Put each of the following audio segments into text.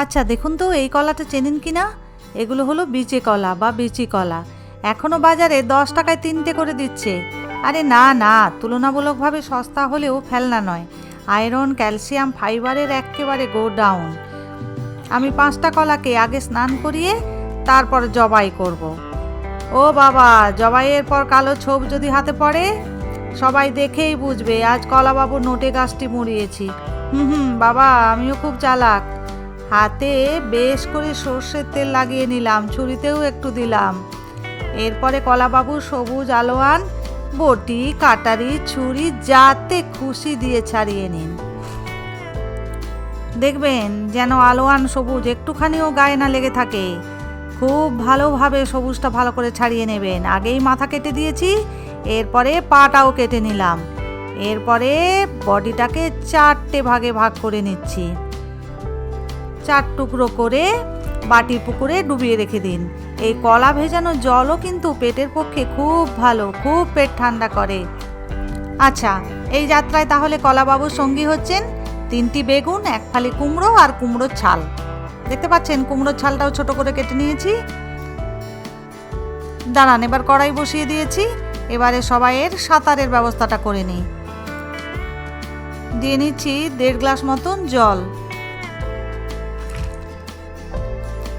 আচ্ছা দেখুন তো, এই কলাটা চেনেন কি না? এগুলো হলো বিচে কলা বা বিচি কলা। এখনও বাজারে দশ টাকায় তিনটে করে দিচ্ছে। আরে না না, তুলনামূলকভাবে সস্তা হলেও ফেলনা নয়। আয়রন, ক্যালসিয়াম, ফাইবারের একেবারে গো ডাউন আমি পাঁচটা কলাকে আগে স্নান করিয়ে তারপর জবাই করব। ও বাবা, জবাইয়ের পর কালো ছোপ যদি হাতে পড়ে? সবাই দেখেই বুঝবে, আজ কলাবাবু নোটে গাছটি মুড়িয়েছি। হুম হুম, বাবা, আমিও খুব চালাক। হাতে বেশ করে সর্ষের তেল লাগিয়ে নিলাম, ছুরিতেও একটু দিলাম। এরপরে কলাবাবু, সবুজ আলোয়ান, বটি, কাটারি, ছুরি, যাতে খুশি দিয়ে ছাড়িয়ে নিন। দেখবেন যেন আলোয়ান সবুজ একটুখানিও গায়ে না লেগে থাকে। খুব ভালোভাবে সবুজটা ভালো করে ছাড়িয়ে নেবেন। আগেই মাথা কেটে দিয়েছি, এরপরে পাটাও কেটে নিলাম। এরপরে বডিটাকে চারটে ভাগে ভাগ করে নিচ্ছি। চার টুকরো করে বাটির পুকুরে ডুবিয়ে রেখে দিন। এই কলা ভেজানো জলও কিন্তু পেটের পক্ষে খুব ভালো, খুব পেট ঠান্ডা করে। আচ্ছা এই যাত্রায় তাহলে কলাবাবুর সঙ্গী হচ্ছেন তিনটি বেগুন, এক ফালি কুমড়ো আর কুমড়োর ছাল। দেখতে পাচ্ছেন, কুমড়োর ছালটাও ছোট করে কেটে নিয়েছি। দাঁড়ান, এবার কড়াই বসিয়ে দিয়েছি। এবারে সবাইয়ের সাঁতারের ব্যবস্থাটা করে নিই। দিয়ে নিচ্ছি দেড় গ্লাস মতন জল।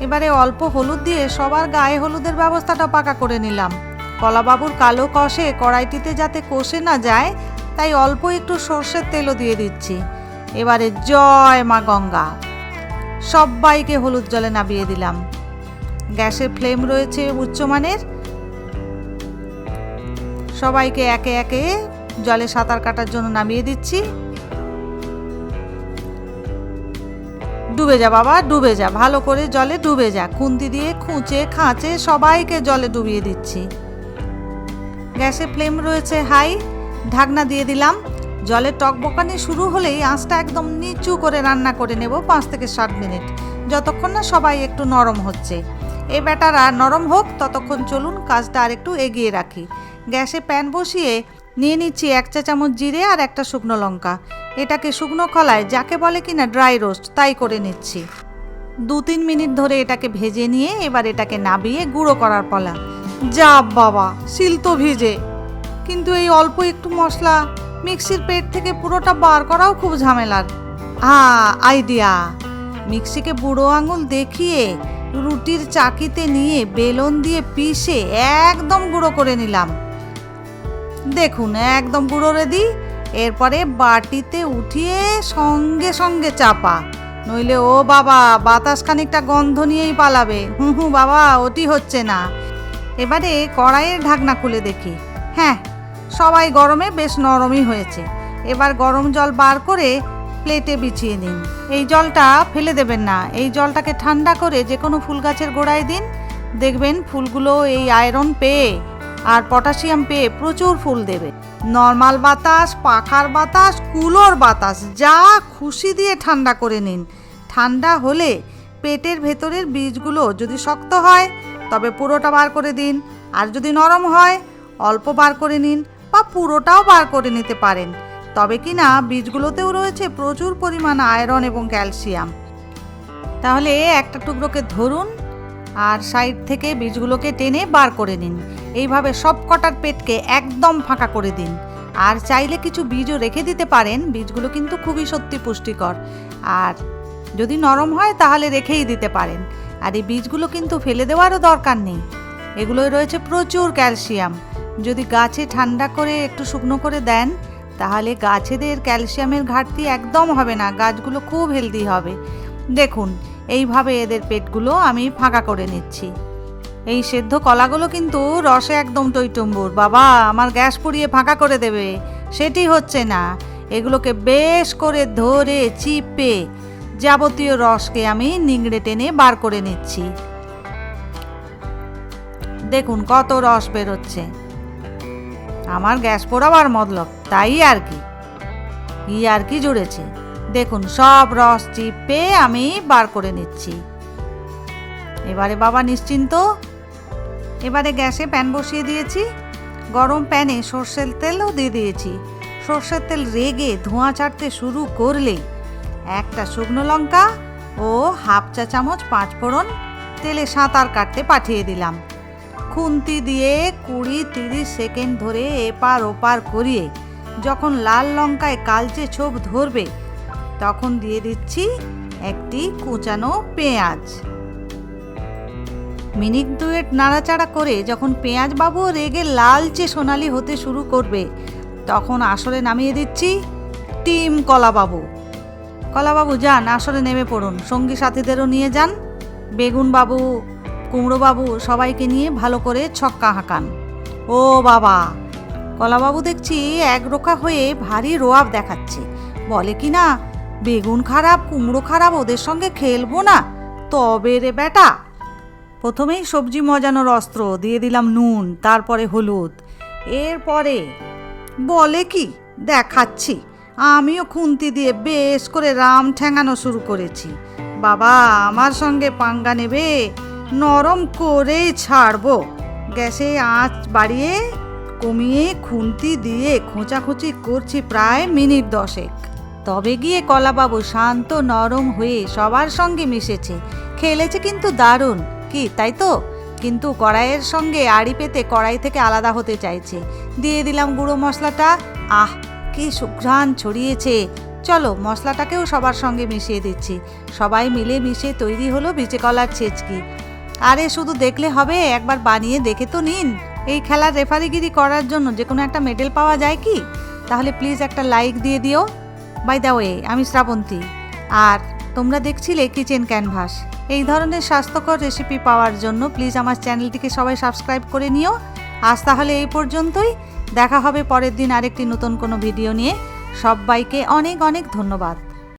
এবারে অল্প হলুদ দিয়ে সবার গায়ে হলুদের ব্যবস্থাটা পাকা করে নিলাম। কলাবাবুর কালো কষে কড়াইটিতে যাতে কষে না যায়, তাই অল্প একটু সর্ষের তেলও দিয়ে দিচ্ছি। এবারে জয় মা গঙ্গা। সবাইকে হলুদ জলে নামিয়ে দিলাম। গ্যাসের ফ্লেম রয়েছে উচ্চমানের সবাইকে একে একে জলে সাঁতার কাটার জন্য নামিয়ে দিচ্ছি। ডুবে যা বাবা, ডুবে যা। ভালো করে জলে ডুবে যা। খুন্তি দিয়ে খুঁচে খাঁচে সবাইকে জলে ডুবিয়ে দিচ্ছি। গ্যাসে ফ্লেম রয়েছে, হাই। ঢাকনা দিয়ে দিলাম। জলের টকবকানি শুরু হলেই আঁচটা একদম নিচু করে রান্না করে নেব পাঁচ থেকে সাত মিনিট। যতক্ষণ না সবাই একটু নরম হচ্ছে। এই ব্যাটারা নরম হোক, ততক্ষণ চলুন কাজটা আর একটু এগিয়ে রাখি। গ্যাসে প্যান বসিয়ে নিয়ে নিচ্ছি এক চা চামচ জিরে আর একটা শুকনো লঙ্কা। এটাকে শুকনো খলায় যাকে বলে কিনা ড্রাই রোস্ট, তাই করে নিচ্ছি। দু তিন মিনিট ধরে এটাকে ভেজে নিয়ে এবার এটাকে নাবিয়ে গুঁড়ো করার পালা। যা বাবা, শিল তো ভিজে। কিন্তু এই অল্প একটু মশলা মিক্সির পেট থেকে পুরোটা বার করাও খুব ঝামেলার। আ, আইডিয়া। মিক্সিকে বুড়ো আঙুল দেখিয়ে রুটির চাকিতে নিয়ে বেলন দিয়ে পিষে একদম গুঁড়ো করে নিলাম। দেখুন, একদম গুঁড়ো রেডি। এরপরে বাটিতে উঠিয়ে সঙ্গে সঙ্গে চাপা। নইলে ও বাবা, বাতাস খানিকটা গন্ধ নিয়েই পালাবে। হু হু, বাবা, ওটি হচ্ছে না। এবারে কড়াইয়ের ঢাকনা খুলে দেখি। হ্যাঁ সবাই গরমে বেশ নরমই হয়েছে। এবার গরম জল বার করে প্লেটে বিছিয়ে দিন এই জলটা ফেলে দেবেন না। এই জলটাকে ঠান্ডা করে যে কোনো ফুল গাছের গোড়ায় দিন। দেখবেন ফুলগুলো এই আয়রন পেয়ে আর পটাশিয়াম পেয়ে প্রচুর ফুল দেবে। নর্মাল বাতাস, পাখার বাতাস, কুলোর বাতাস, যা খুশি দিয়ে ঠান্ডা করে নিন। ঠান্ডা হলে পেটের ভেতরের বীজগুলো যদি শক্ত হয়, তবে পুরোটা বার করে দিন। আর যদি নরম হয়, অল্প বার করে নিন বা পুরোটাও বার করে নিতে পারেন। তবে কি না, বীজগুলোতেও রয়েছে প্রচুর পরিমাণ আয়রন এবং ক্যালসিয়াম। তাহলে একটা টুকরোকে ধরুন আর সাইড থেকে বীজগুলোকে টেনে বার করে নিন। এইভাবে সব কটার পেটকে একদম ফাঁকা করে দিন। আর চাইলে কিছু বীজও রেখে দিতে পারেন, বীজগুলো কিন্তু খুবই সত্যি পুষ্টিকর। আর যদি নরম হয় তাহলে রেখেই দিতে পারেন। আর এই বীজগুলো কিন্তু ফেলে দেওয়ারও দরকার নেই। এগুলোয় রয়েছে প্রচুর ক্যালসিয়াম। যদি গাছে ঠান্ডা করে একটু শুকনো করে দেন, তাহলে গাছেদের ক্যালসিয়ামের ঘাটতি একদম হবে না, গাছগুলো খুব হেলদি হবে। দেখুন, এইভাবে এদের পেটগুলো আমি ফাঁকা করে নিচ্ছি। এই সেদ্ধ কলাগুলো কিন্তু রসে একদম টইটুম্বুর। বাবা, আমার গ্যাস পুড়িয়ে ফাঁকা করে দেবে। সেটি হচ্ছে না। এগুলোকে বেশ করে ধরে চিপে যাবতীয় রসকে আমি নিংড়ে টেনে বার করে নিচ্ছি। দেখুন কত রস বেরোচ্ছে। আমার গ্যাস পোড়াবার মতলব, তাই আর কি? ই আর কি জুড়েছে? দেখুন সব রস চিপে আমি বার করে নিচ্ছি। এবারে বাবা নিশ্চিন্ত? এবারে গ্যাসে প্যান বসিয়ে দিয়েছি। গরম প্যানে সর্ষের তেলও দিয়ে দিয়েছি। সর্ষের তেল রেগে ধোঁয়া ছাড়তে শুরু করলেই একটা শুকনো লঙ্কা ও হাফ চা চামচ পাঁচ ফোড়ন তেলে সাঁতার কাটতে পাঠিয়ে দিলাম। খুন্তি দিয়ে কুড়ি তিরিশ সেকেন্ড ধরে এপার ওপার করিয়ে যখন লাল লঙ্কায় কালচে ছোপ ধরবে তখন দিয়ে দিচ্ছি একটি কুচানো পেঁয়াজ। মিনিট দুয়েক নাড়াচাড়া করে যখন পেঁয়াজ বাবু রেগে লালচে সোনালি হতে শুরু করবে, তখন আসরে নামিয়ে দিচ্ছি টিম কলাবাবু। কলাবাবু, যান, আসরে নেমে পড়ুন। সঙ্গী সাথীদেরও নিয়ে যান। বেগুন বাবু কুমড়ো বাবু সবাইকে নিয়ে ভালো করে ছক্কা হাঁকান। ও বাবা! কলাবাবু দেখছি একরোখা হয়ে ভারী রোয়াব দেখাচ্ছে। বলে কি না, বেগুন খারাপ, কুমড়ো খারাপ ওদের সঙ্গে খেলব না? তবে রে বেটা! প্রথমেই সবজি মজানোর অস্ত্র, দিয়ে দিলাম নুন, তারপরে হলুদ। এরপরে বলে কি? দেখাচ্ছি। আমিও খুন্তি দিয়ে বেশ করে রাম ঠেঙানো শুরু করেছি। বাবা, আমার সঙ্গে পাঙ্গা নেবে? নরম করেই ছাড়বো। গ্যাসে আঁচ বাড়িয়ে, কমিয়ে খুন্তি দিয়ে খোঁচাখুচি করছি প্রায় মিনিট দশেক। তবে গিয়ে কলাবাবু শান্ত নরম হয়ে সবার সঙ্গে মিশেছে। খেলেছে কিন্তু দারুণ। কি, তাই তো? কিন্তু কড়াইয়ের সঙ্গে আড়ি পেতে কড়াই থেকে আলাদা হতে চাইছে। দিয়ে দিলাম গুঁড়ো মশলাটা। আহ, কি সুঘ্রাণ ছড়িয়েছে। চলো, মশলাটাকেও সবার সঙ্গে মিশিয়ে দিচ্ছি। সবাই মিলে মিশিয়ে তৈরি হলো বিচে কলার ছেচকি। আরে, শুধু দেখলে হবে, একবার বানিয়ে দেখে তো নিন। এই খেলার রেফারিগিরি করার জন্য যে কোনো একটা মেডেল পাওয়া যায় কি? তাহলে প্লিজ একটা লাইক দিয়ে দিও। বাই দ্য ওয়ে, আমি শ্রাবন্তী। আর তোমরা দেখছিলে কিচেন ক্যানভাস। এই ধরনের স্বাস্থ্যকর রেসিপি পাওয়ার জন্য প্লিজ আমার চ্যানেলটিকে সবাই সাবস্ক্রাইব করে নিও। আজ তাহলে এই পর্যন্তই। দেখা হবে পরের দিন আরেকটি নতুন কোনো ভিডিও নিয়ে। সবাইকে অনেক অনেক ধন্যবাদ।